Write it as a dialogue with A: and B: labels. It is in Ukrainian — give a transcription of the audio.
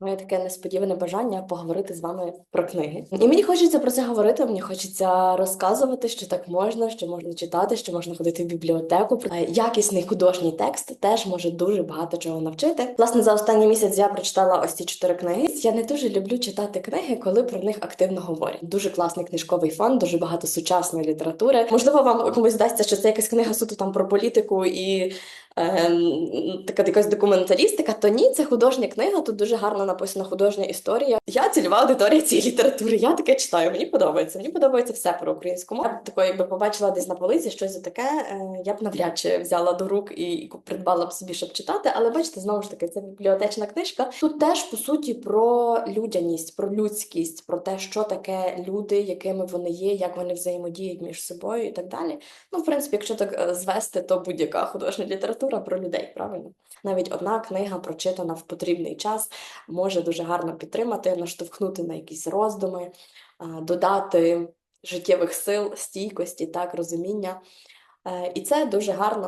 A: Моє таке несподіване бажання поговорити з вами про книги. І мені хочеться про це говорити. Мені хочеться розказувати, що так можна, що можна читати, що можна ходити в бібліотеку. Е, Якісний художній текст теж може дуже багато чого навчити. Власне, за останній місяць я прочитала ось ці чотири книги. Я не дуже люблю читати книги, коли про них активно говорять. Дуже класний книжковий фон, дуже багато сучасної літератури. Можливо, вам комусь здасться, що це якась книга суто там про політику і така якась документалістика, то ні, це художня книга. Тут дуже гарно написана художня історія. Я цільова аудиторія цієї літератури. Я таке читаю. Мені подобається. Мені подобається все про українську мову. Я б тако, якби побачила десь на полиці щось таке, е, я б навряд чи взяла до рук і, і придбала б собі, щоб читати. Але бачите, знову ж таки, це бібліотечна книжка. Тут теж по суті про людяність, про людськість, про те, що таке люди, якими вони є, як вони взаємодіють між собою і так далі. Ну, в принципі, якщо так е, звести, то будь-яка художня література про людей, правильно? Навіть одна книга, прочитана в потрібний час, може дуже гарно підтримати, наштовхнути на якісь роздуми, додати життєвих сил, стійкості, так, розуміння. Е, І це дуже гарно